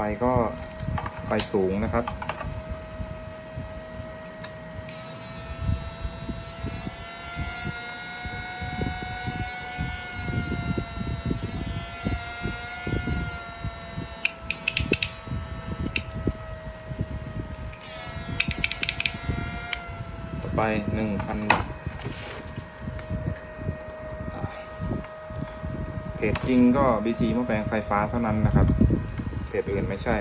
ฟก็ไฟสูงนะครับ ต่อไปหนึ่งพันวัตต์อ่าเพจจริงก็ BT หม้อแปลงไฟฟ้าเท่านั้นนะครับ เพจอื่นไม่ใช่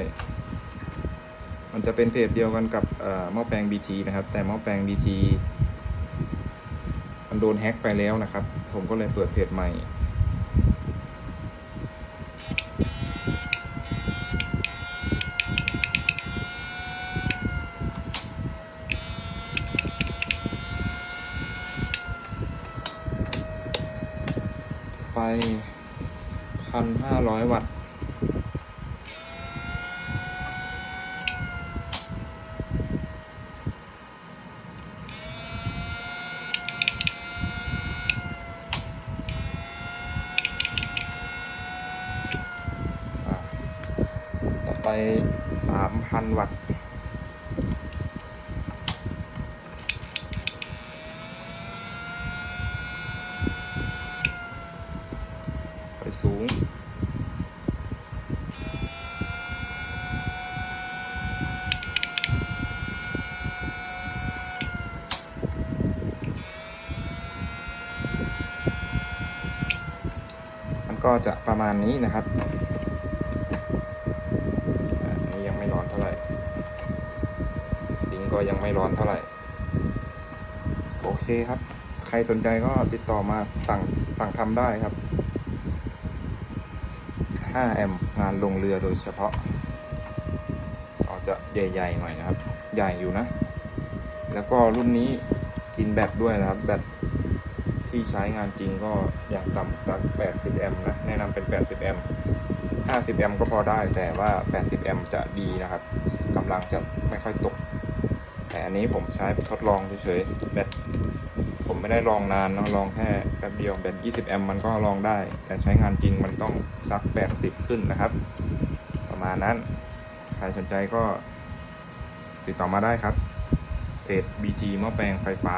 มันจะเป็นเพจเดียวกันกับเอ่อหม้อแปลง BT นะครับ แต่หม้อแปลง BT มันโดนแฮ็กไปแล้วนะครับ ผมก็เลยเปิดเพจใหม่ไปพันห้าร้อยวัตต์ อะต่อไป สามพันวัตต์ไปสูงมันก็จะประมาณนี้นะครับอ่าอันนี้ยังไม่ร้อนเท่าไหร่ สิงค์ ก็ยังไม่ร้อนเท่าไหร่ โอเคครับ ใครสนใจก็ติดต่อมาสั่งสั่งทำได้ครับ 5 แอมป์งานลงเรือโดยเฉพาะอาจจะใหญ่ๆหน่อยนะครับ ใหญ่อยู่นะ แล้วก็รุ่นนี้กินแบตด้วยนะครับ แบตที่ใช้งานจริงก็อย่างต่ำสัก 80 แอมป์นะ แนะนำเป็น 80 แอมป์50 แอมป์ก็พอได้ แต่ว่า 80 แอมป์จะดีนะครับ กำลังจะไม่ค่อยตก แต่อันนี้ผมใช้ทดลองเฉยๆแบตผมไม่ได้ลองนานนะลองแค่แป๊บเดียวแบต 20 แอมป์มันก็ลองได้ แต่ใช้งานจริงมันต้องซัก 80 ขึ้นนะครับ ประมาณนั้น ใครสนใจก็ติดต่อมาได้ครับเพจ BT หม้อแปลงไฟฟ้า